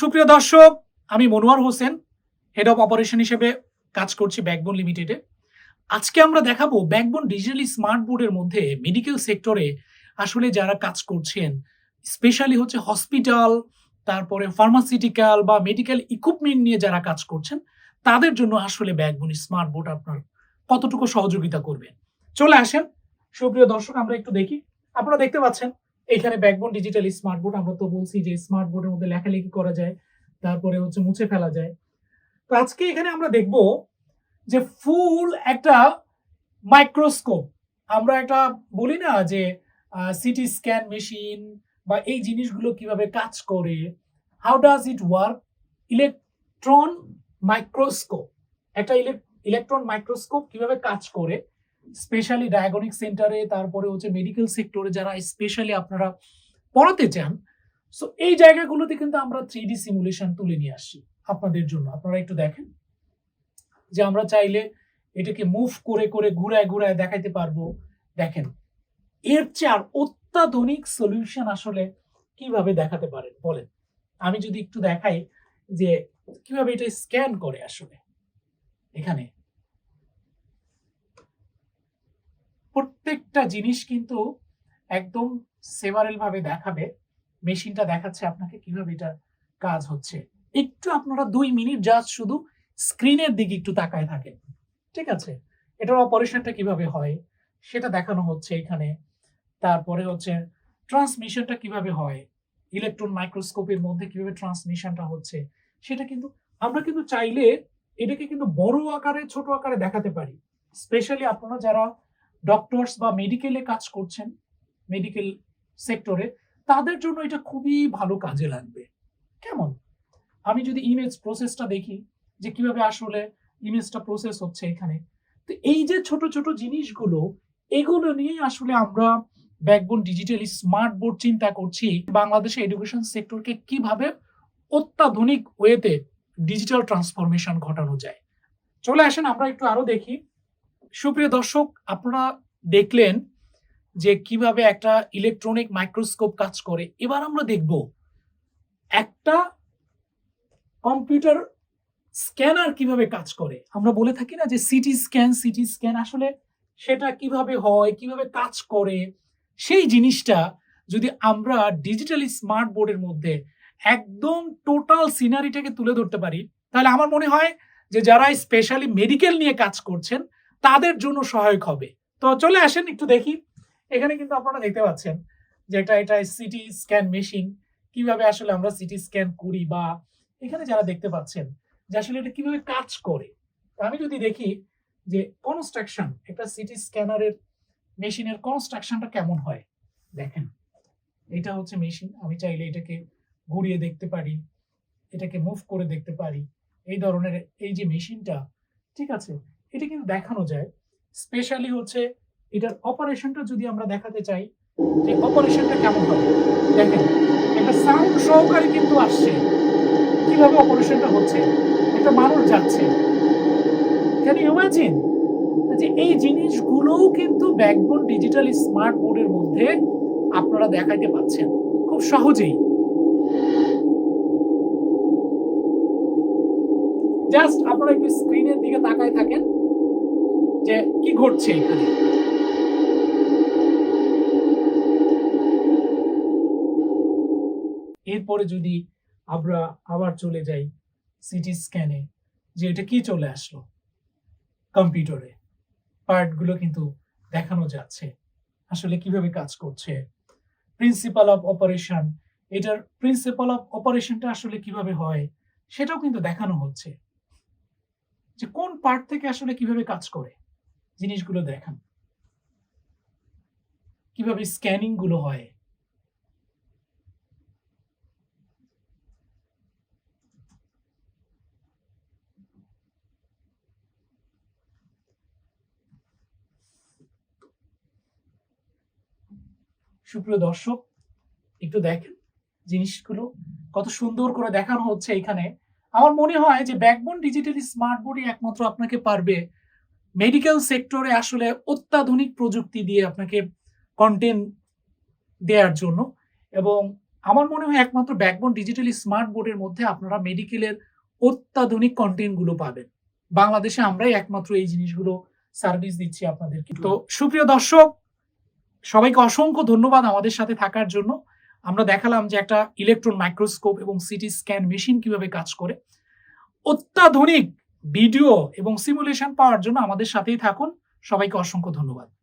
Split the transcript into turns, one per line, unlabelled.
সুপ্রিয় দর্শক, আমি Monowar Hossain head of operation হিসেবে কাজ করছি ব্যাকবোন লিমিটেডে আজকে আমরা দেখাবো ব্যাকবোন ডিজিটালি স্মার্ট বোর্ডের মধ্যে মেডিকেল সেক্টরে আসলে যারা কাজ করছেন স্পেশালি হচ্ছে হসপিটাল তারপরে ফার্মাসিউটিক্যাল বা মেডিকেল ইকুইপমেন্ট নিয়ে যারা কাজ করছেন, তাদের জন্য আসলে ব্যাকবোন স্মার্ট বোর্ড আপনার কতটুকু সহযোগিতা করবে? চলে আসেন। সুপ্রিয় দর্শক, আমরা একটু দেখি। আপনারা দেখতে পাচ্ছেন এখানে ব্যাকবোন ডিজিটাল স্মার্ট বোর্ড আমরা তো বলছি যে স্মার্ট বোর্ডের মধ্যে লেখালেখি করা যায়, তারপরে হচ্ছে মুছে ফেলা যায়। তো আজকে এখানে আমরা দেখব যে ফুল একটা মাইক্রোস্কোপ আমরা একটা বলি না যে সিটি স্ক্যান মেশিন বা এই জিনিসগুলো কীভাবে কাজ করে how does it work electron microscope একটা ইলেকট্রন মাইক্রোস্কোপ কীভাবে কাজ করে স্পেশালি ডায়াগনিক সেন্টারে তারপরে হচ্ছে মেডিকেল সেক্টরে যারা স্পেশালি আপনারা পড়াতে চান সো এই জায়গাগুলোতে কিন্তু আমরা থ্রি ডি সিমুলেশন তুলে নিয়ে আসি আপনাদের জন্য। আপনারা একটু দেখেন যে আমরা চাইলে এটাকে মুভ করে করে, ঘুরায় ঘুরায় দেখাইতে পারব। দেখেন, এর চেয়ে আর অত্যাধুনিক সলিউশন আসলে কীভাবে দেখাতে পারেন? বলেন, আমি যদি একটু দেখাই যে কীভাবে এটা স্ক্যান করে আসলে, এখানে। প্রত্যেকটা জিনিস কিন্তু একদম সেভারেল ভাবে দেখাবে। মেশিনটা দেখাচ্ছে আপনাকে কীভাবে এটা কাজ হচ্ছে। একটু আপনারা দুই মিনিট জাস্ট শুধু স্ক্রিনের দিকে একটু তাকায় থাকেন। ঠিক আছে? এটার অপারেশনটা কীভাবে হয়? সেটা দেখানো হচ্ছে এখানে। তারপরে হচ্ছে ট্রান্সমিশনটা কীভাবে হয়? ইলেকট্রন মাইক্রোস্কোপের মধ্যে কীভাবে ট্রান্সমিশনটা হচ্ছে? সেটা কিন্তু আমরা কিন্তু চাইলে এটাকে কিন্তু বড় আকারে, ছোট আকারে দেখাতে পারি। স্পেশালি আপনারা যারা ডক্টরস বা মেডিকেলে কাজ করছেন মেডিকেল সেক্টরে তাদের জন্য এটা খুবই ভালো কাজে লাগবে। কেমন? আমি যদি ইমেজ প্রসেসটা দেখি, যে কীভাবে আসলে ইমেজটা প্রসেস হচ্ছে এখানে, তো এই যে ছোট ছোট জিনিসগুলো, এগুলো নিয়ে আসলে আমরা ব্যাকবোন ডিজিটাল স্মার্ট বোর্ড চিন্তা করছি, বাংলাদেশে এডুকেশন সেক্টরকে কীভাবে অত্যাধুনিক ওয়েতে ডিজিটাল ট্রান্সফরমেশন ঘটানো যায়। চলে আসেন, আমরা একটু আরও দেখি। সুপ্রিয় দর্শক, আপনারা দেখলেন যে কীভাবে একটা ইলেকট্রনিক মাইক্রোস্কোপ কাজ করে। এবার আমরা দেখব, একটা কম্পিউটার স্ক্যানার কীভাবে কাজ করে। আমরা বলে থাকি না যে সিটি স্ক্যান সিটি স্ক্যান আসলে সেটা কীভাবে হয়, কীভাবে কাজ করে, সেই জিনিসটা যদি আমরা ডিজিটালি স্মার্ট বোর্ডের মধ্যে একদম টোটাল সিনারিটাকে তুলে ধরতে পারি, তাহলে আমার মনে হয় যে যারা স্পেশালি মেডিকেল নিয়ে কাজ করছেন তাদের জন্য সহায়ক হবে। তো চলে আসেন একটু দেখি। এখানে কিন্তু আপনারা দেখতে পাচ্ছেন যে এটা এটা সিটি স্ক্যান মেশিন কীভাবে আসলে আমরা সিটি স্ক্যান করি বা এখানে যারা দেখতে পাচ্ছেন যে আসলে এটা কীভাবে কাজ করে। আমি যদি দেখি যে কনস্ট্রাকশন একটা সিটি স্ক্যানারের মেশিনের কনস্ট্রাকশনটা কেমন হয়? দেখেন, এটা হচ্ছে মেশিন আমি চাইলে এটাকে ঘুরিয়ে দেখতে পারি, এটাকে মুভ করে দেখতে পারি। এই ধরনের, এই যে মেশিনটা ঠিক আছে? এটা কিন্তু দেখানো যায়। স্পেশালি হচ্ছে এটার অপারেশনটা যদি আমরা দেখাতে চাই, যে অপারেশনটা কেমন হবে? দেখেন, একটা সাউন্ড সহকারে কিন্তু আসছে। কীভাবে অপারেশনটা হচ্ছে? একটা মানুষ যাচ্ছে। ক্যান ইমাজিন যে এই জিনিসগুলোও কিন্তু ব্যাকবোন ডিজিটাল স্মার্ট বোর্ডের মধ্যে আপনারা দেখাইতে পাচ্ছেন। খুব সহজেই। জাস্ট আপনারা একটু স্ক্রিনের দিকে তাকায় থাকেন। যে কি ঘটছে এখানে? এরপরে যদি আমরা আবার চলে যাই সিটি স্ক্যানে যে এটা কি চলে আসলো? কম্পিউটারে। পার্টগুলো কিন্তু দেখানো যাচ্ছে। আসলে কীভাবে কাজ করছে? প্রিন্সিপাল অফ অপারেশন, এটার প্রিন্সিপাল অফ অপারেশনটা আসলে কীভাবে হয়, সেটাও কিন্তু দেখানো হচ্ছে। যে কোন পার্ট থেকে আসলে কীভাবে কাজ করে? জিনিসগুলো দেখান। কীভাবে স্ক্যানিংগুলো হয়। সুপ্রিয় দর্শক, একটু দেখেন জিনিসগুলো। কত সুন্দর করে দেখানো হচ্ছে এখানে। আমার মনে হয় যে ব্যাকবোন ডিজিটাল স্মার্ট বোর্ডই একমাত্র আপনাকে পারবে মেডিকেল সেক্টরে আসলে অত্যাধুনিক প্রযুক্তি দিয়ে আপনাকে কন্টেন্ট দেওয়ার জন্য এবং আমার মনে হয় একমাত্র ব্যাকবোন ডিজিটালি স্মার্ট বোর্ডের মধ্যে আপনারা মেডিকেলের অত্যাধুনিক কন্টেন্টগুলো পাবেন। বাংলাদেশে আমরাই একমাত্র এই জিনিসগুলো সার্ভিস দিচ্ছি আপনাদেরকে। তো সুপ্রিয় দর্শক, সবাইকে অসংখ্য ধন্যবাদ আমাদের সাথে থাকার জন্য। আমরা দেখালাম যে একটা ইলেকট্রন মাইক্রোস্কোপ এবং সিটি স্ক্যান মেশিন কীভাবে কাজ করে। অত্যাধুনিক ভিডিও এবং সিমুলেশন পাওয়ার জন্য আমাদের সাথেই থাকুন। সবাইকে অসংখ্য ধন্যবাদ।